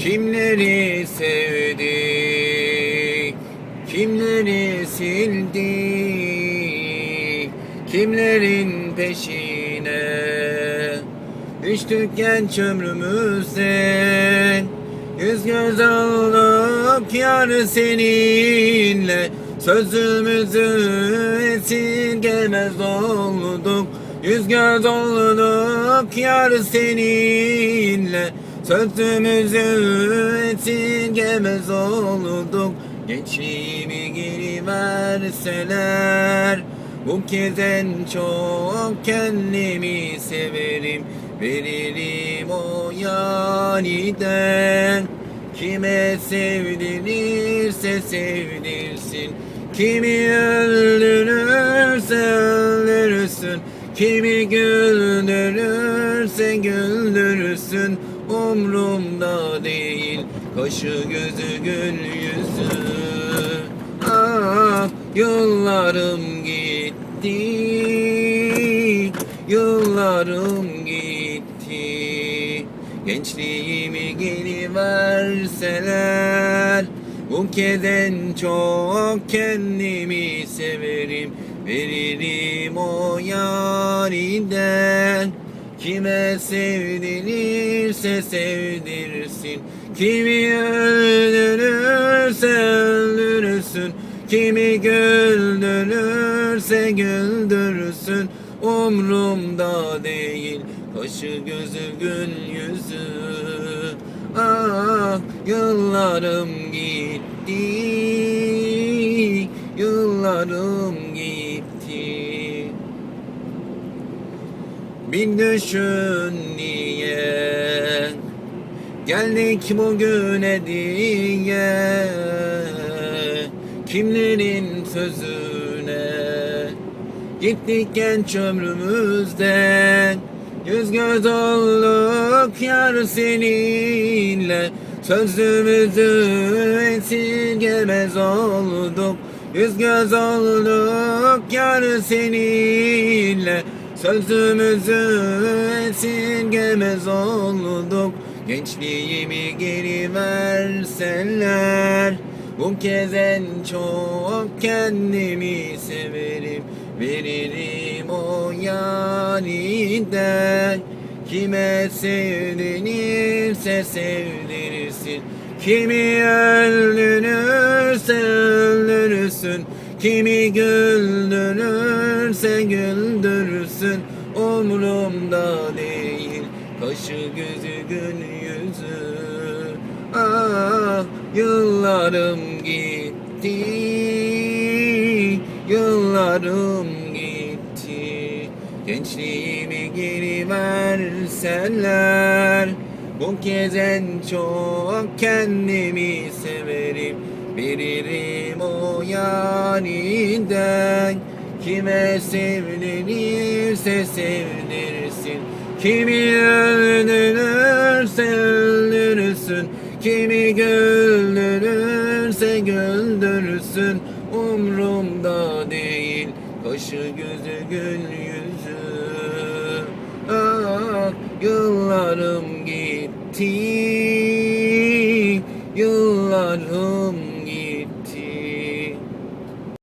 Kimleri sevdik, kimleri sildik, kimlerin peşine düştük genç ömrümüzden. Yüz göz olduk yar seninle, sözümüzü esirgemez olduk. Yüz göz olduk yar seninle, Sözümüzü esirgemez olduk. Gençliğimi geri verseler Bu kez en çok kendimi severim. Veririm o yaniden. Kime sevdirirse sevdirsin. Kimi öldürürse öldürsün. Kimi güldürürse güldürsün Umrumda değil Kaşı gözü gül yüzü. Ah yıllarım gitti Yıllarım gitti. Gençliğimi geri verseler Bu kez en çok kendimi severim. Veririm o yariden Kime sevdirirse sevdirsin Kimi öldürürse öldürsün Kimi güldürürse güldürsün Umrumda değil Kaşı gözü gül yüzü. Ah yıllarım gitti Yıllarım gitti Bir düşün niye? Geldik bugüne diye. Kimlerin sözüne? Gittik genç ömrümüzden Yüz göz olduk yar seninle. Sözümüzü esirgemez olduk. Yüz göz olduk yar seninle Sözümüzü esirgemez olduk. Gençliğimi geri verseler Bu kez en çok kendimi severim. Veririm o yariden Kime sevdirirse sevdirirsin Kimi öldürürse öldürsün Kimi güldürürse güldürsün Umrumda değil. Kaşı gözü gül yüzü. Ah yıllarım gitti Yıllarım gitti. Gençliğimi geri verseler Bu kez en çok kendimi severim. Veririm o yariden Kime sevdirirse sevdirsin Kimi öldürürse öldürsün Kimi güldürürse güldürsün Umrumda değil Kaşı gözü gül yüzü. Ah yıllarım gitti Yıllarım